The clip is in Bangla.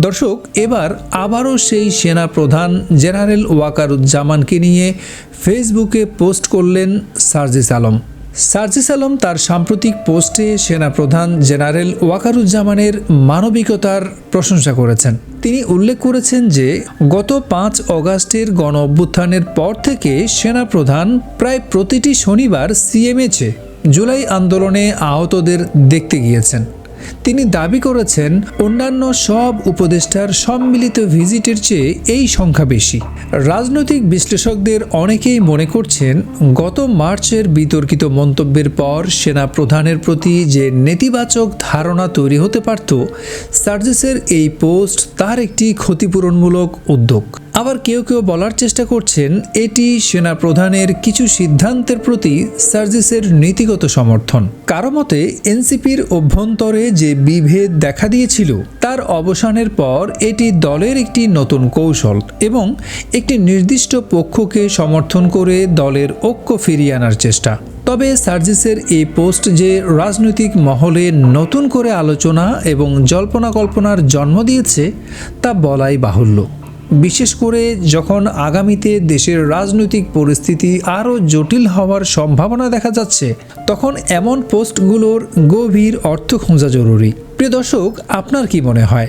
দর্শক, এবার আবারও সেই সেনা প্রধান জেনারেল ওয়াকারুজ্জামানকে নিয়ে ফেসবুকে পোস্ট করলেন সার্জিস আলম। সার্জিস আলম তার সাম্প্রতিক পোস্টে সেনাপ্রধান জেনারেল ওয়াকারুজ্জামানের মানবিকতার প্রশংসা করেছেন। তিনি উল্লেখ করেছেন যে, গত পাঁচ অগাস্টের গণ অভ্যুত্থানের পর থেকে সেনাপ্রধান প্রায় প্রতিটি শনিবার সিএমএচে জুলাই আন্দোলনে আহতদের দেখতে গিয়েছেন। তিনি দাবি করেছেন, অন্যান্য সব উপদেষ্টার সম্মিলিত ভিজিটের চেয়ে এই সংখ্যা বেশি। রাজনৈতিক বিশ্লেষকদের অনেকেই মনে করছেন, গত মার্চের বিতর্কিত মন্তব্যের পর সেনা প্রধানের প্রতি যে নেতিবাচক ধারণা তৈরি হতে পারত, সার্জিসের এই পোস্ট তার একটি ক্ষতিপূরণমূলক উদ্যোগ। আবার কেউ কেউ বলার চেষ্টা করছেন, এটি সেনা প্রধানের কিছু সিদ্ধান্তের প্রতি সার্জিসের নীতিগত সমর্থন। কারও মতে, এনসিপির অভ্যন্তরে যে বিভেদ দেখা দিয়েছিল, তার অবসানের পর এটি দলের একটি নতুন কৌশল এবং একটি নির্দিষ্ট পক্ষকে সমর্থন করে দলের ঐক্য ফিরিয়ে আনার চেষ্টা। তবে সার্জিসের এই পোস্ট যে রাজনৈতিক মহলে নতুন করে আলোচনা এবং জল্পনা কল্পনার জন্ম দিয়েছে, তা বলাই বাহুল্য। বিশেষ করে যখন আগামীতে দেশের রাজনৈতিক পরিস্থিতি আরও জটিল হওয়ার সম্ভাবনা দেখা যাচ্ছে, তখন এমন পোস্টগুলোর গভীর অর্থ খোঁজা জরুরি। প্রিয় দর্শক, আপনার কি মনে হয়?